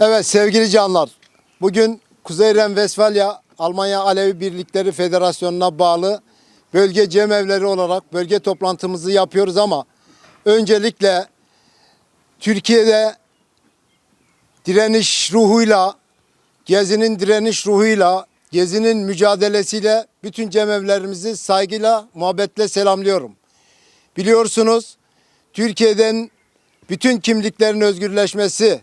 Evet sevgili canlar. Bugün Kuzey Ren-Vesfalya Almanya Alevi Birlikleri Federasyonu'na bağlı bölge cemevleri olarak bölge toplantımızı yapıyoruz ama öncelikle Türkiye'de direniş ruhuyla, Gezi'nin direniş ruhuyla, Gezi'nin mücadelesiyle bütün cemevlerimizi saygıyla, muhabbetle selamlıyorum. Biliyorsunuz Türkiye'den bütün kimliklerin özgürleşmesi,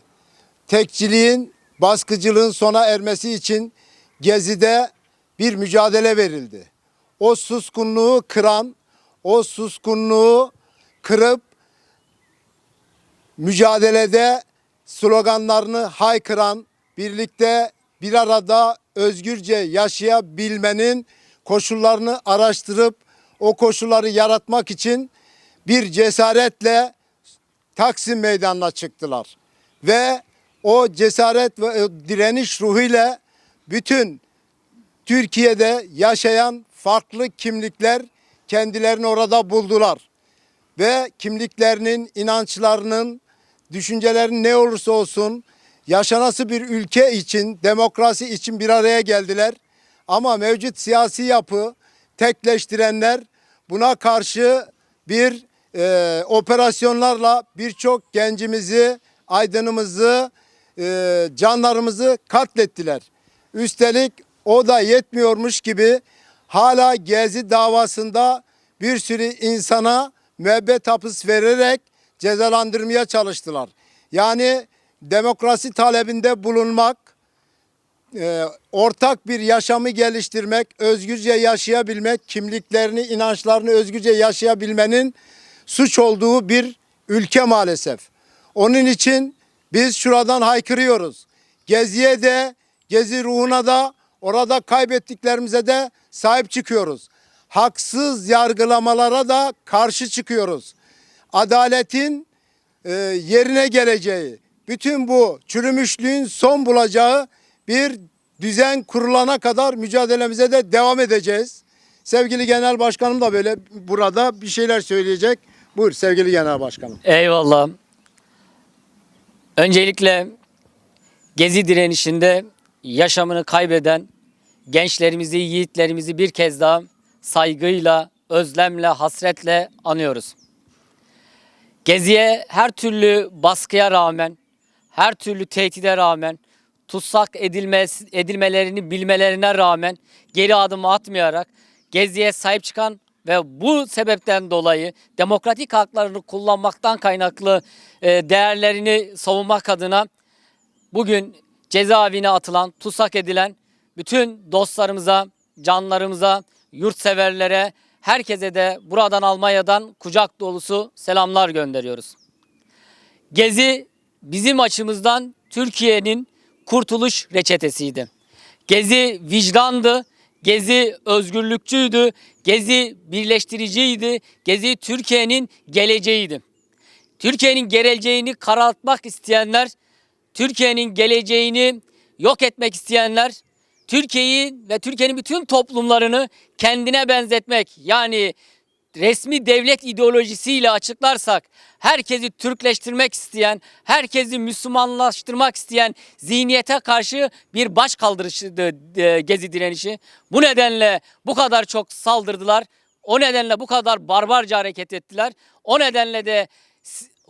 tekçiliğin, baskıcılığın sona ermesi için Gezi'de bir mücadele verildi. O suskunluğu kıran, o suskunluğu kırıp mücadelede sloganlarını haykıran, birlikte bir arada özgürce yaşayabilmenin koşullarını araştırıp o koşulları yaratmak için bir cesaretle Taksim Meydanı'na çıktılar. Ve o cesaret ve o direniş ruhuyla bütün Türkiye'de yaşayan farklı kimlikler kendilerini orada buldular. Ve kimliklerinin, inançlarının, düşüncelerinin ne olursa olsun yaşanası bir ülke için, demokrasi için bir araya geldiler. Ama mevcut siyasi yapı tekleştirenler buna karşı bir e, operasyonlarla birçok gencimizi, aydınımızı, e, canlarımızı katlettiler. Üstelik o da yetmiyormuş gibi hala Gezi davasında bir sürü insana müebbet hapis vererek cezalandırmaya çalıştılar. Yani demokrasi talebinde bulunmak, e, ortak bir yaşamı geliştirmek, özgürce yaşayabilmek, kimliklerini, inançlarını özgürce yaşayabilmenin suç olduğu bir ülke maalesef. Onun için biz şuradan haykırıyoruz. Geziye de, gezi ruhuna da, orada kaybettiklerimize de sahip çıkıyoruz. Haksız yargılamalara da karşı çıkıyoruz. Adaletin e, yerine geleceği, bütün bu çürümüşlüğün son bulacağı bir düzen kurulana kadar mücadelemize de devam edeceğiz. Sevgili Genel Başkanım da böyle burada bir şeyler söyleyecek. Buyur sevgili Genel Başkanım. Eyvallah. Öncelikle Gezi direnişinde yaşamını kaybeden gençlerimizi, yiğitlerimizi bir kez daha saygıyla, özlemle, hasretle anıyoruz. Geziye her türlü baskıya rağmen, her türlü tehdide rağmen, tutsak edilmez, edilmelerini bilmelerine rağmen geri adım atmayarak Gezi'ye sahip çıkan ve bu sebepten dolayı demokratik haklarını kullanmaktan kaynaklı e, değerlerini savunmak adına bugün cezaevine atılan, tutsak edilen bütün dostlarımıza, canlarımıza, yurtseverlere, herkese de buradan Almanya'dan kucak dolusu selamlar gönderiyoruz. Gezi bizim açımızdan Türkiye'nin kurtuluş reçetesiydi. Gezi vicdandı, Gezi özgürlükçüydü, Gezi birleştiriciydi, Gezi Türkiye'nin geleceğiydi. Türkiye'nin geleceğini karartmak isteyenler, Türkiye'nin geleceğini yok etmek isteyenler, Türkiye'yi ve Türkiye'nin bütün toplumlarını kendine benzetmek yani resmi devlet ideolojisiyle açıklarsak herkesi Türkleştirmek isteyen, herkesi Müslümanlaştırmak isteyen zihniyete karşı bir baş kaldırışıydı e, Gezi direnişi. Bu nedenle bu kadar çok saldırdılar. O nedenle bu kadar barbarca hareket ettiler. O nedenle de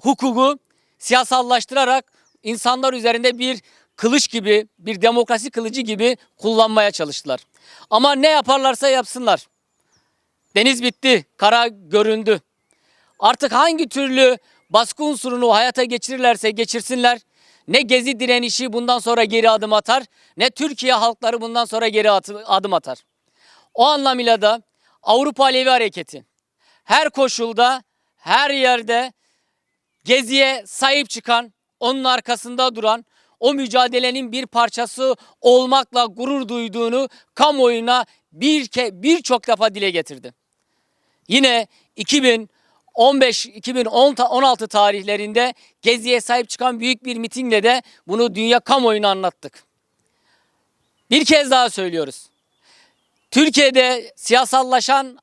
hukuku siyasallaştırarak insanlar üzerinde bir kılıç gibi, bir demokrasi kılıcı gibi kullanmaya çalıştılar. Ama ne yaparlarsa yapsınlar. Deniz bitti, kara göründü. Artık hangi türlü baskı unsurunu hayata geçirirlerse geçirsinler. Ne gezi direnişi bundan sonra geri adım atar, ne Türkiye halkları bundan sonra geri adım atar. O anlamıyla da Avrupa Alevi Hareketi her koşulda, her yerde Gezi'ye sahip çıkan, onun arkasında duran, o mücadelenin bir parçası olmakla gurur duyduğunu kamuoyuna bir birçok defa dile getirdi. Yine 2015-2016 tarihlerinde Gezi'ye sahip çıkan büyük bir mitingle de bunu dünya kamuoyuna anlattık. Bir kez daha söylüyoruz. Türkiye'de siyasallaşan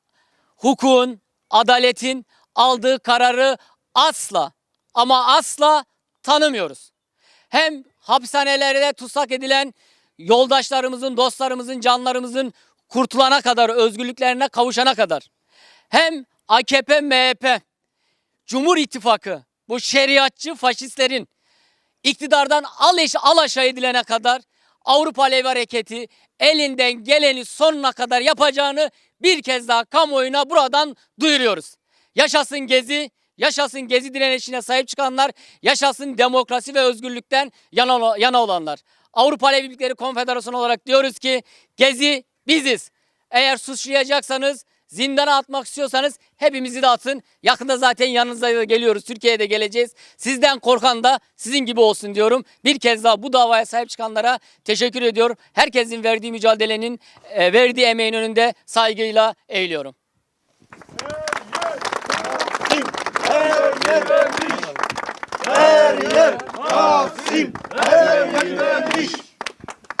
hukukun, adaletin aldığı kararı asla ama asla tanımıyoruz. Hem hapishanelerde tutsak edilen yoldaşlarımızın, dostlarımızın, canlarımızın kurtulana kadar, özgürlüklerine kavuşana kadar. Hem AKP, MHP, Cumhur İttifakı bu şeriatçı faşistlerin iktidardan al, eş, al aşağı edilene kadar Avrupa Alevi Hareketi elinden geleni sonuna kadar yapacağını bir kez daha kamuoyuna buradan duyuruyoruz. Yaşasın Gezi, yaşasın Gezi direnişine sahip çıkanlar, yaşasın demokrasi ve özgürlükten yana, yana olanlar. Avrupa Alevi Birlikleri Konfederasyonu olarak diyoruz ki Gezi biziz. Eğer suçlayacaksanız zindana atmak istiyorsanız hepimizi de atın. Yakında zaten yanınıza geliyoruz. Türkiye'ye de geleceğiz. Sizden korkan da sizin gibi olsun diyorum. Bir kez daha bu davaya sahip çıkanlara teşekkür ediyorum. Herkesin verdiği mücadelenin, e, verdiği emeğin önünde saygıyla eğiliyorum. Her yer Taksim, her yer direniş.